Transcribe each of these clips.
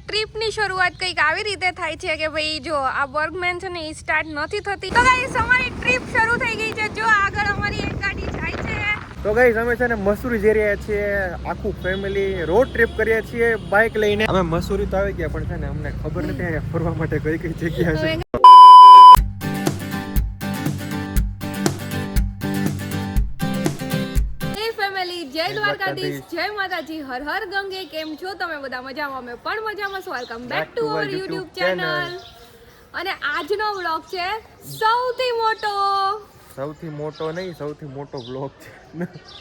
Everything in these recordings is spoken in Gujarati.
ટ્રીપની શરૂઆત કંઈક આવી રીતે થાય છે કે ભાઈ જો આ વર્કમેન છે ને એ સ્ટાર્ટ નથી થતી. તો ગાઈસ અમારી ટ્રીપ શરૂ થઈ ગઈ છે. જો આગળ અમારી એક ગાડી જાય છે. તો ગાઈસ અમે છે ને મસૂરી જઈ રહ્યા છીએ. આખું ફેમિલી રોડ ટ્રીપ કરીએ છીએ બાઇક લઈને. અમે મસૂરી તો આવી ગયા પણ છે ને અમને ખબર નથી ફરવા માટે કઈ કઈ જગ્યા છે. દ્વારકાધીશ. જય માતાજી. હર હર ગંગે. કેમ છો તમે બધા? મજામાં? અમે પણ મજામાં છો. Welcome back to our YouTube channel અને આજનો વ્લોગ છે સૌથી મોટો. સૌથી મોટો નહીં સૌથી મોટો વ્લોગ છે.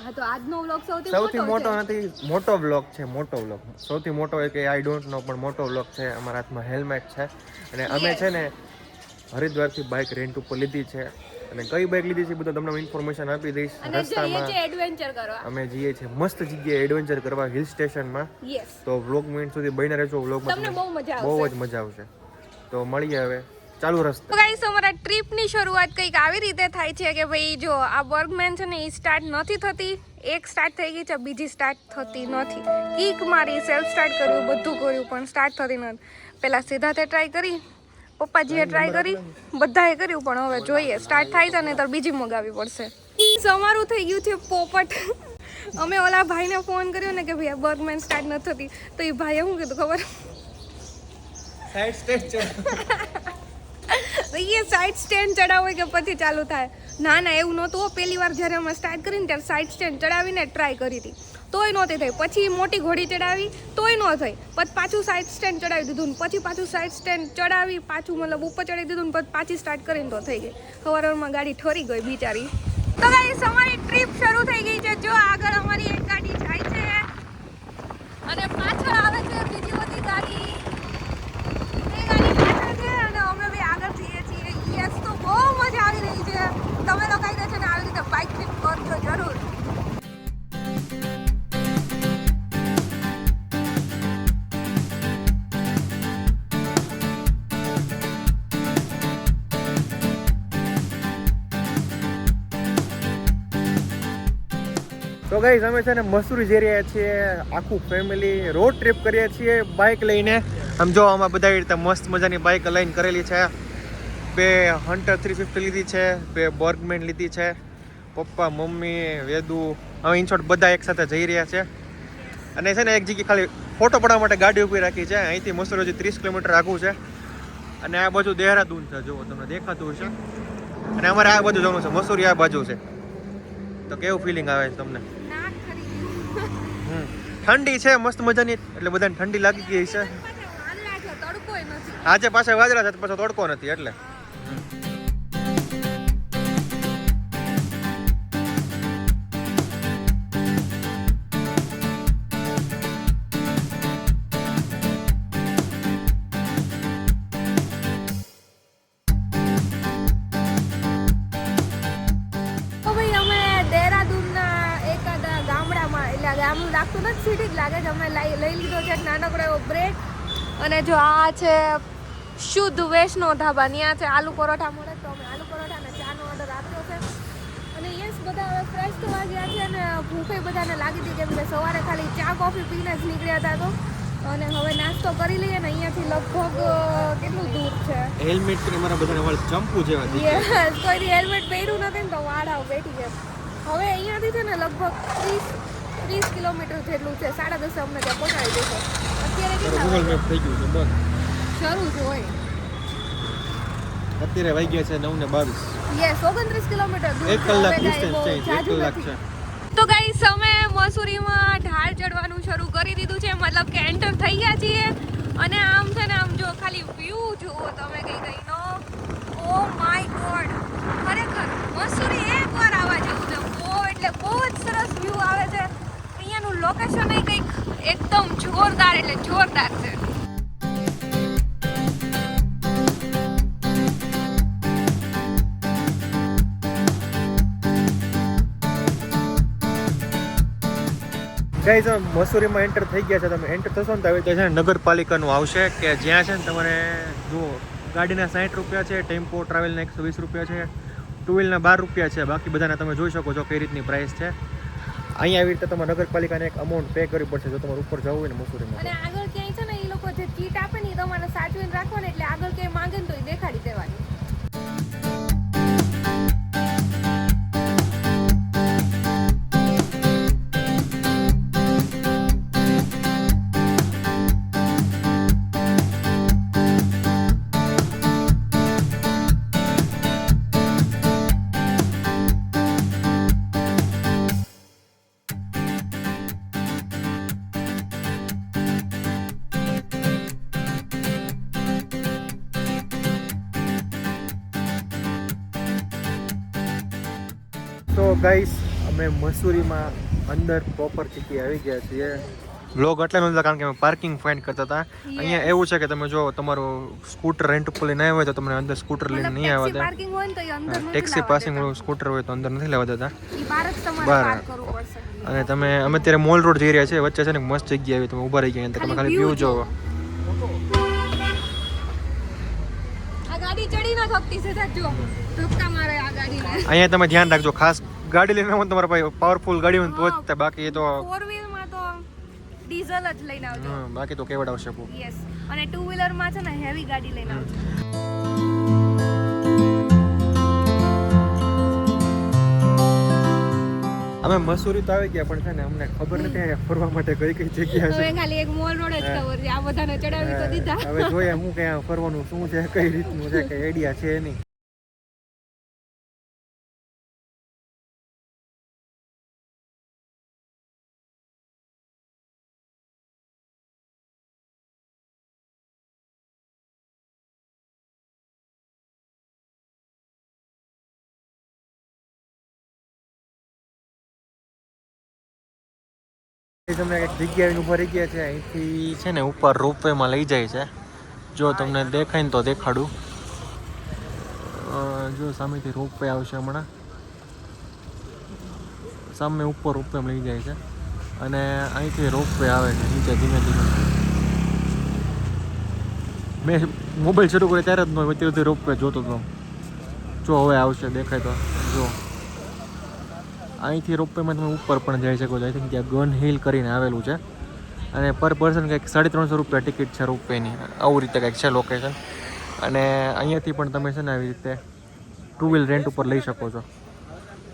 હા તો આજનો વ્લોગ સૌથી સૌથી મોટો નથી મોટો વ્લોગ છે મોટો વ્લોગ સૌથી મોટો એ કે આઈ ડોન્ટ નો પણ મોટો વ્લોગ છે. અમારા હાથમાં હેલ્મેટ છે. અને અમે છે ને હરિદ્વારથી બાઇક રેન્ટ ઉપર લીધી છે. અને કઈ બાઇક લીધી છે બધું તમને ઇન્ફોર્મેશન આપી દઈશ. રસ્તામાં એડવેન્ચર કરવા અમે જઈએ છીએ મસ્ત જગ્યાએ એડવેન્ચર કરવા હિલ સ્ટેશનમાં યસ તો વ્લોગ મિનિટ સુધી બહીને રહેજો વ્લોગમાં તમને બહુ મજા બહુ જ મજા આવશે. તો મળીએ હવે. ચાલુ રસ્તો. તો ગાઈસ અમારા ટ્રીપની શરૂઆત કંઈક આવી રીતે થાય છે કે ભાઈ જો આ વર્કમેન છે ને એ સ્ટાર્ટ નથી થતી એક સ્ટાર્ટ થઈ ગઈ છે બીજી સ્ટાર્ટ થતી નથી. કીક મારી સેલ્ફ સ્ટાર્ટ કર્યું બધું કર્યું પણ સ્ટાર્ટ થતી નથી. પહેલાં સીધા તે ટ્રાય કરી પપ્પાજીએ ટ્રાય કરી. બધાએ કર્યું પણ હવે જોઈએ. સ્ટાર્ટ થાય છે ને તો બીજી મગાવવી પડશે. અમારું થઈ ગયું છે પોપટ. અમે ઓલા ભાઈને ફોન કર્યો ને કે ભાઈ બર્ગમેન સ્ટાર્ટ નથી થતી. તો એ ભાઈએ શું કીધું ખબર? એ સાઈડ સ્ટેન્ડ ચડાવો કે પછી ચાલુ થાય. ના ના એવું નહોતું. પહેલી વાર જ્યારે અમે સ્ટાર્ટ કરીને ત્યારે સાઈડ સ્ટેન્ડ ચડાવીને ટ્રાય કરી હતી. તોય નહોતી થઈ. પછી મોટી ઘોડી ચડાવી, તોય ન થઈ. પછી પાછું સાઈડ સ્ટેન્ડ ચડાવી દીધું પછી પાછું સાઈડ સ્ટેન્ડ ચડાવી, પાછું મતલબ ઉપર ચડાવી દીધું ને પછી પાછી સ્ટાર્ટ કરીને તો થઈ ગઈ. હવારમાં ગાડી ઠરી ગઈ બિચારી. તો ગાઈસ અમારી ટ્રીપ શરૂ થઈ ગઈ છે. જો આગળ અમારી એક ગાડી જાય છે. અને પાછળ આવે છે બીજી બધી ગાડી. એ ગાડી પાછળ છે અને અમે બી આગળ જઈએ છીએ. યસ તો બહુ મજા આવી રહી છે. તમે લોકો દે છે ને આવી રીતે બાઇક ટ્રીપ કરજો જરૂર. તો ગાઈઝ અમે છે ને મસૂરી જઈ રહ્યા છીએ, આખું ફેમિલી રોડ ટ્રીપ કરીએ છીએ બાઇક લઈને. આમ જો, આમાં બધા એ રીતે મસ્ત મજાની બાઇક અલાઈન કરેલી છે. બે હન્ટર થ્રી ફિફ્ટી લીધી છે, બે બર્ગમેન લીધી છે, પપ્પા, મમ્મી, વેદુ. હવે ઇનશોર્ટ બધા એકસાથે જઈ રહ્યા છે. અને છે ને એક જગ્યાએ ખાલી ફોટો પડવા માટે ગાડી ઊભી રાખી છે. અહીંથી મસૂરી હજી ત્રીસ કિલોમીટર આગું છે. અને આ બાજુ દેહરાદૂન છે. જુઓ, તમને દેખાતું હશે. અને અમારે આ બાજુ જવાનું છે. મસૂરી આ બાજુ છે. તો કેવું ફિલિંગ આવે છે તમને. ઠંડી છે મસ્ત મજાની. એટલે બધાને ઠંડી લાગી ગઈ છે. આજે પાછા વાજરા છે પાછો તડકો નથી એટલે. અને જો આ છે શુદ્ધ વૈષ્ણવ ધાબા ત્યાં છે આલુ પરોઠા મળે તો અમે આલુ પરોઠા અને ચાનો ઓર્ડર આપ્યો છે. અને યસ બધા હવે ફ્રેશ થવા ગયા છે અને ભૂખે બધાને લાગી હતી કેમ કે સવારે ખાલી ચા કોફી પીને જ નીકળ્યા હતા તો. અને હવે નાસ્તો કરી લઈએ ને અહીંયાથી લગભગ કેટલું દૂર છે? હેલ્મેટ કરીને મારા બધાને વાળ ચંપુ જેવા યસ કોઈ હેલ્મેટ પહેર્યું નથી ને તો વાળા બેઠી ગયા હવે અહીંયાથી છે ને લગભગ ત્રીસ ત્રીસ કિલોમીટર જેટલું છે સાડા દસે અમને ત્યાં પહોંચાડી દેશે. અત્યારે ગૂગલ? મેપ થઈ ગયું છે બસ. શરૂ જ હોય. અત્યારે વાગ્યા છે નવ ને બાવીસ. યસ ઓગણત્રીસ કિલોમીટર દૂર એક કલાક ડિસ્ટન્સ છે એક કલાક છે. તો ગાઈસ અમે મસૂરીમાં ઢાળ ચડવાનું શરૂ કરી દીધું છે મતલબ કે એન્ટર થઈ ગયા છીએ. અને આમ છે ને આમ જો ખાલી વ્યૂ જુઓ તમે કઈ કઈ નો. ઓ માય ગોડ ખરેખર મસૂરી એકવાર આવવા જેવું છે. બહુ એટલે બહુ જ સરસ વ્યૂ આવે છે. અહીંયાનું લોકેશન એ કંઈક એકદમ જોરદાર એટલે જોરદાર છે. ગાઈઝ મસૂરીમાં એન્ટર થઈ ગયા છે. તમે એન્ટર થશો ને તો છે ને નગરપાલિકાનું આવશે કે જ્યાં છે ને તમારે, જુઓ, ગાડીના સાઠ રૂપિયા છે, ટેમ્પો ટ્રાવેલના એકસો વીસ રૂપિયા છે ટુ વ્હીલના બાર રૂપિયા છે. બાકી બધાને તમે જોઈ શકો છો કઈ રીતની પ્રાઇસ છે. અહીંયા આવી રીતે તમારે નગરપાલિકાને એક અમાઉન્ટ પે કરવી પડશે જો તમારે ઉપર જવું હોય ને મસૂરીમાં. અને આગળ ક્યાંય છે ને એ લોકો જે કીટ આપે ને એ તમારે સાચવીને રાખવાની, એટલે આગળ ક્યાંય માંગે ને તો એ દેખાડી તો ગાઈસ અમે મસૂરીમાં અંદર પ્રોપર જગ્યાએ આવી ગયા છીએ. બ્લોગ એટલે નહોતા કારણ કે અમે પાર્કિંગ ફાઇન્ડ કરતા હતા. અહીંયા એવું છે કે તમે જો તમારું સ્કૂટર રેન્ટ ઉપર લઈને આવ્યા હોય તો તમને અંદર સ્કૂટર લઈને નહીં આવવા ટેક્સી દે. પાર્કિંગ હોય ને તો એ અંદર નથી ટેક્સી પાસિંગ સ્કૂટર હોય તો અંદર નથી લેવા દેતા. બહાર અને તમે અમે અત્યારે મોલ રોડ જઈ રહ્યા છે વચ્ચે છે ને મસ્ત જગ્યા આવી તમે ઊભા રહી ગયા તમે ખાલી વ્યૂ જોવો. અહીંયા તમે ધ્યાન રાખજો ખાસ ગાડી લઈને આવો તમારા પાસે પાવરફુલ ગાડી હોય તો જ બાકી તો ફોર વ્હીલમાં તો ડીઝલ જ લઈને આવજો. બાકી તો કેવડ આવશે યસ અને ટુ વ્હીલરમાં છે ને હેવી ગાડી લઈને આવજો. અમે મસૂરી તો આવી ગયા પણ છે ને અમને ખબર નથી અહીંયા ફરવા માટે કઈ કઈ જગ્યા છે. ખાલી એક મોલ રોડ જ ખબર છે. આ બધાને ચડાવી તો દીધા. હવે જોઈએ હું ક્યાં ફરવાનું શું છે કઈ રીતનું છે કઈ આઈડિયા છે નહીં. તમને એક જગ્યાએ ઊભા રહી ગયા છે. અહીંથી છે ને ઉપર રોપવેમાં લઈ જાય છે. જો તમને દેખાય ને તો દેખાડું. જો સામેથી રોપવે આવશે હમણાં. સામે ઉપર રોપવે લઈ જાય છે. અને અહીંથી રોપવે આવે છે, નીચે ધીમે ધીમે. મેં મોબાઈલ શરૂ કર્યો ત્યારે જ વચ્ચે વચ્ચે રોપવે જોતો હતો. જો હવે આવશે, દેખાય તો. જો. અહીંથી રોપવેમાં તમે ઉપર પણ જઈ શકો છો. આઈ થિંક ત્યાં ગન હિલ કરીને આવેલું છે. અને પર પર્સન કંઈક સાડી ત્રણસો રૂપિયા ટિકિટ છે રોપવેની આવું રીતે કંઈક છે લોકેશન અને અહીંયાથી પણ તમે છે ને આવી રીતે ટુ વ્હીલ રેન્ટ ઉપર લઈ શકો છો.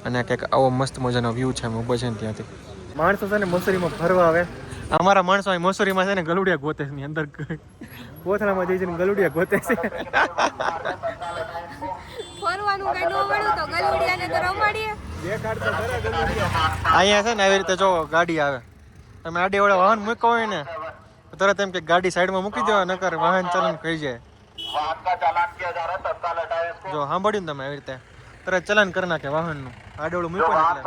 અને કંઈક આવો મસ્ત મજાનો વ્યૂ છે અમે ઊભા છે ને ત્યાંથી. માણસો છે ને મસૂરીમાં ફરવા આવે. અમારા માણસો અહીં મસૂરીમાં છે ને ગલુડિયા ગોતે છે ની અંદર. કોથળામાં જઈ જઈને ગલુડિયા ગોતે છે. ફરવાનું કઈ ન મળ્યું તો ગલુડિયાને તો રમાડીએ. અહીંયા છે ને આવી રીતે જો ગાડી આવે. તમે આડી વડે વાહન મૂકો હોય ને તરત એમ કે ગાડી સાઈડમાં મૂકી દેવા નકર વાહન ચલન કહી જાય. જો સાંભળ્યું તમે આવી રીતે? તરત ચલન કરી નાખે વાહનનું. આડેવડું મૂક્યો ને એટલે.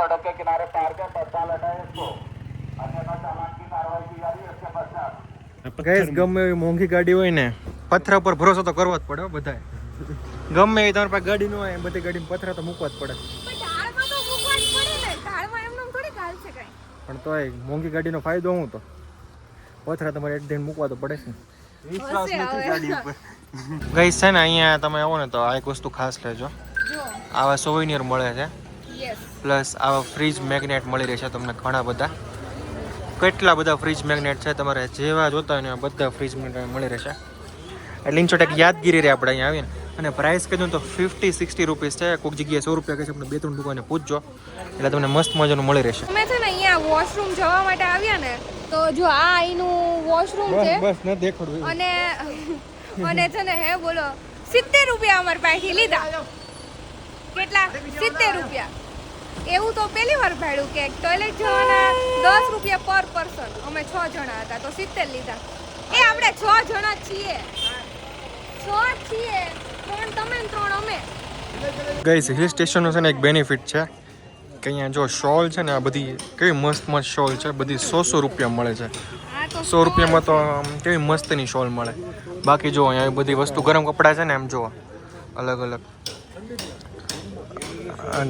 ગેસ ગમે એવી મોંઘી ગાડી હોય ને, પથરા પર ભરોસો તો કરવો જ પડે બધા ગમે એવી તમારી પાસે ગાડી ન હોય બધી ગાડીમાં પથરા તો મૂકવા જ પડે. પણ તોય મોંઘી ગાડીનો ફાયદો હું તો? પથરા તમારે એક દિન મૂકવા તો પડે છે ગઈ છે ને અહીંયા તમે આવો ને તો આ એક વસ્તુ ખાસ લેજો. આવા સોવિનિયર મળે છે. પ્લસ આવા ફ્રીજ મેગ્નેટ મળી રહેશે તમને ઘણા બધા. કેટલા બધા ફ્રીજ મેગ્નેટ છે તમારે જેવા જોતા હોય ને એવા બધા ફ્રીજ મેગ્નેટ મળી રહેશે. એટલે ઇન એક યાદગીરી રહે આપણે અહીંયા આવીને અને પ્રાઇસ કીધું તો ફિફ્ટી સિક્સટી રૂપીસ છે. કોઈક જગ્યાએ સો રૂપિયા કહે છે આપણે બે ત્રણ દુકાને પૂછજો. એટલે તમને મસ્ત મજાનું મળી રહેશે. અમે છે ને અહીંયા વોશરૂમ જવા માટે આવ્યા ને તો જો આ અહીંનું વોશરૂમ છે. બસ ન દેખાડવું અને અને છે ને હે બોલો. સિત્તેર રૂપિયા અમારી પાસેથી લીધા. કેટલા? સિત્તેર રૂપિયા. એવું તો પહેલી વાર ભાડ્યું કે ટોયલેટ જવાના દસ રૂપિયા પર પર્સન અમે છ જણા હતા તો સિત્તેર લીધા. એ આપણે છ જણા છીએ. છ છીએ. ત્રણ તમે ત્રણ અમે ગઈસ હિલ સ્ટેશનનો છે ને એક બેનિફિટ છે. કે અહીંયા જો શોલ છે ને આ બધી કેવી મસ્ત મસ્ત શોલ છે. બધી સો સો રૂપિયા મળે છે. સો રૂપિયામાં તો કેવી મસ્તની શોલ મળે. બાકી જો અહીંયા બધી વસ્તુ ગરમ કપડાં છે ને એમ જુઓ અલગ અલગ.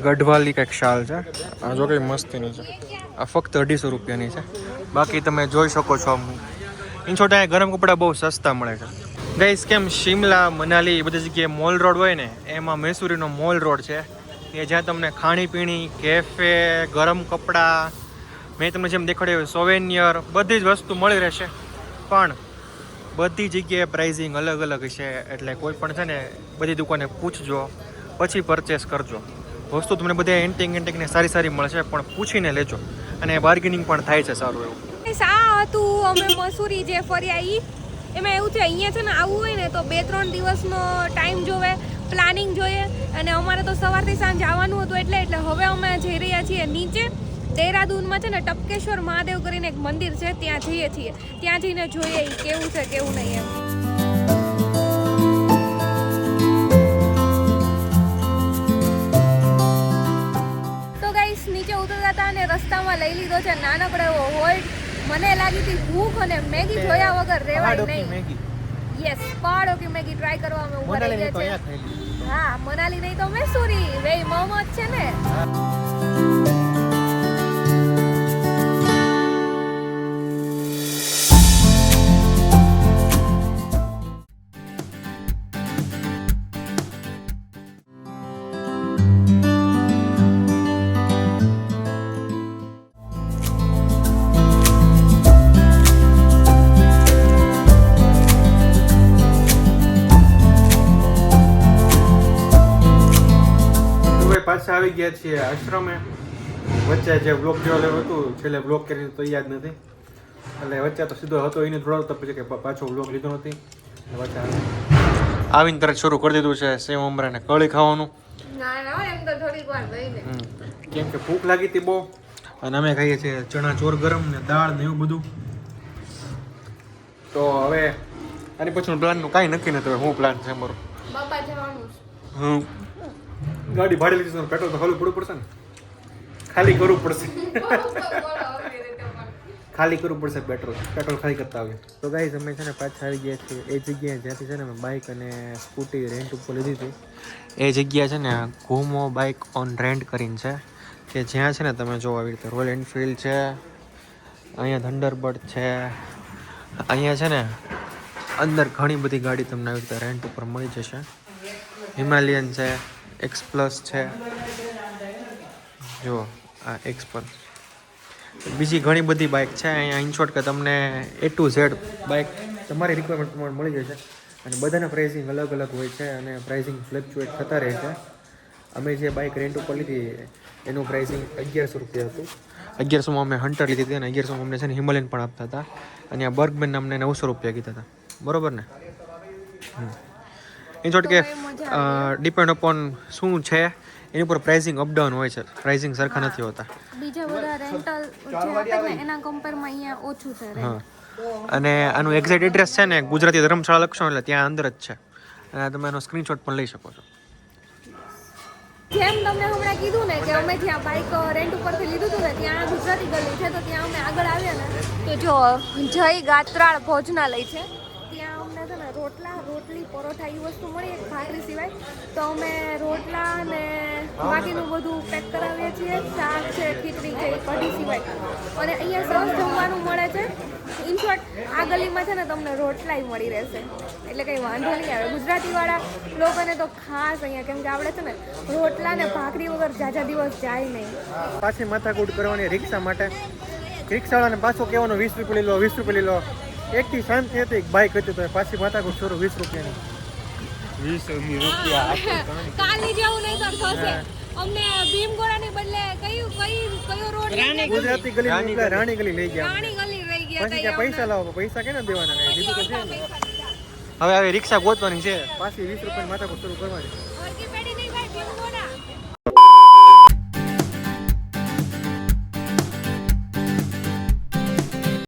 ગઢવાલી કંઈક શાલ છે. આ જો કંઈ મસ્તીની છે. આ ફક્ત અઢીસો રૂપિયાની છે. બાકી તમે જોઈ શકો છો ઇન છોટા અહીંયા ગરમ કપડાં બહુ સસ્તા મળે છે. ગઈસ કેમ શિમલા, મનાલી, એ બધી જગ્યાએ મોલ રોડ હોય ને, એમાં મૈસૂરીનો મોલ રોડ છે. કે જ્યાં તમને ખાણીપીણી કેફે ગરમ કપડાં, મેં તમને જેમ દેખાડ્યું સોવેનિયર બધી જ વસ્તુ મળી રહેશે. પણ બધી જગ્યાએ પ્રાઇઝિંગ અલગ અલગ છે. એટલે કોઈ પણ છે ને, બધી દુકાને પૂછજો, પછી પરચેસ કરજો. વસ્તુ તમને બધા એન્ટિંગ એન્ટિંગને સારી સારી મળશે, પણ પૂછીને લેજો. અને બાર્ગેનિંગ પણ થાય છે સારું એવું. આ હતું અમે મસૂરી જે ફર્યા એમાં એવું છે, અહીંયા છે ને આવવું હોય ને તો બે ત્રણ દિવસનો ટાઈમ જોવે પ્લાનિંગ જોઈએ. અને અમારે તો સવારથી સાંજ આવવાનું હતું એટલે એટલે હવે અમે જઈ રહ્યા છીએ નીચે. દેહરાદૂનમાં છે ને ટપકેશ્વર મહાદેવ કરીને એક મંદિર છે, ત્યાં જઈએ છીએ. ત્યાં જઈને જોઈએ કેવું છે, કેવું નહીં એમ. તો ગાઈસ નીચે ઉતરતા હતા અને રસ્તામાં લઈ લીધો છે નાનકડો એવો હોલ્ટ મને લાગી હતી ભૂખ અને મેગી જોયા વગર રેવાય નહીં. યસ પાડો કે મેગી ટ્રાય કરવા અમે ઊભા રહી ગયા છે. હા મનાલી નહીં તો મેસુરી. વે મોહમ્મદ છે ને. ગયા છીએ આશ્રમે. વચ્ચે જે બ્લોક જોવા હતું છેલ્લે બ્લોક કરી તો યાદ નથી. એટલે વચ્ચે તો સીધો હતો એને થોડો તો પછી કે પાછો બ્લોક લીધો નથી. વચ્ચે આવીને તરત શરૂ કરી દીધું છે સેમ ઉમરાને કળી ખાવાનું. ના ના એમ તો થોડીક વાર રહીને હમ. કેમ કે ભૂખ લાગી હતી બહુ. અને અમે ખાઈએ છીએ ચણા ચોર ગરમ ને દાળ ને એવું બધું. તો હવે આની પછીનું પ્લાનનું કાંઈ નક્કી નથી હવે શું પ્લાન છે મારો બાપા જવાનું હમ. ગાડી ભાડે લીધી છે, પેટ્રોલ તો ખાલી પડવું પડશે ને? ખાલી કરવું પડશે. ખાલી કરવું પડશે પેટ્રોલ. પેટ્રોલ ખાલી કરતા આવે તો ગાઈઝ અમે છે ને પાછા આવી ગયા છીએ. એ જગ્યાએ જ્યાંથી છે ને અમે બાઇક અને સ્કૂટી રેન્ટ ઉપર લીધી હતી. એ જગ્યા છે ને ઘૂમો બાઇક ઓન રેન્ટ કરીને છે. કે જ્યાં છે ને તમે જો આવી રીતે રોયલ એનફિલ્ડ છે અહીંયા થંડરબર્ડ છે અહીંયા છે ને અંદર ઘણી બધી ગાડી તમને આવી રીતે રેન્ટ ઉપર મળી જશે. હિમાલયન છે એક્સ પ્લસ છે. જો આ એક્સ પર. બીજી ઘણી બધી બાઇક છે. અહીંયા ઇનશોર્ટ કે તમને એ ટુ ઝેડ બાઇક તમારી રિક્વાયરમેન્ટ પ્રમાણે મળી જશે. અને બધાના પ્રાઇસિંગ અલગ અલગ હોય છે અને પ્રાઇસિંગ ફ્લેક્ચ્યુએટ થતા રહે છે. અમે જે બાઇક રેન્ટ ઉપર લીધી એનું પ્રાઇસિંગ અગિયારસો રૂપિયા હતું. અગિયારસોમાં અમે હન્ટર લીધી હતી અને અગિયારસોમાં અમને છે ને હિમાલયન પણ આપતા હતા. અને આ બર્ગમેન અમને નવસો રૂપિયા કીધા હતા. બરોબર ને? ઇન શોર્ટ કે ડિપેન્ડ અપોન શું છે એની ઉપર પ્રાઇસિંગ અપડાઉન હોય છે. પ્રાઇસિંગ સરખા નથી હોતા. બીજા બધા રેન્ટલ જે આપે એના કમ્પેરમાં અહીંયા ઓછું છે હા. અને આનું એક્ઝેક્ટ એડ્રેસ છે ને ગુજરાતી ધર્મશાળા લખશો એટલે ત્યાં અંદર જ છે. અને તમે એનો સ્ક્રીનશોટ પણ લઈ શકો છો. જેમ તમને હમણાં કીધું ને કે અમે જ્યાં બાઇક રેન્ટ ઉપરથી લીધું હતું ને ત્યાં ગુજરાતી ગલી છે તો ત્યાં અમે આગળ આવ્યા ને તો જો જય ગાત્રાળ ભોજનાલય છે. ને રોટલા, રોટલી, પરોઠા એ વસ્તુ મળી ભાખરી સિવાય. તો અમે રોટલા ને બાકીનું બધું પેક કરાવીએ છીએ. શાક છે, ખીચડી છે કઢી સિવાય. અને અહીંયા સરસ જમવાનું મળે છે. ઇન શોર્ટ આ ગલીમાં છે ને તમને રોટલાય મળી રહેશે. એટલે કંઈ વાંધો નહીં આવે. ગુજરાતીવાળા લોકોને તો ખાસ અહીંયા, કેમ કે આપણે છે ને, રોટલા ને ભાખરી વગર જાજા દિવસ જાય નહીં. પાછી માથાકૂટ કરવાની રિક્ષા માટે. રિક્ષાવાળાને પાછો કહેવાનો વીસ રૂપિયા લીલો વીસ રૂપિયા લઈ એકથી શાંતિ હતી બાઇક હતી તો પાછી માતા કો છોરો વીસ રૂપિયાની. વીસ રૂપિયા કાલી જેવું નહીં તો થશે. અમને ભીમગોરાની બદલે કયું કઈ કયો રોડ ગુજરાતી ગલી નીકળ્યા રાણી ગલી લઈ ગયા રાણી ગલી રહી ગયા પછી ત્યાં પૈસા લાવો પૈસા કેને દેવાના તો ને? હવે હવે રિક્ષા ગોતવાની છે. પાછી વીસ રૂપિયાની કો શરૂ કરવાની.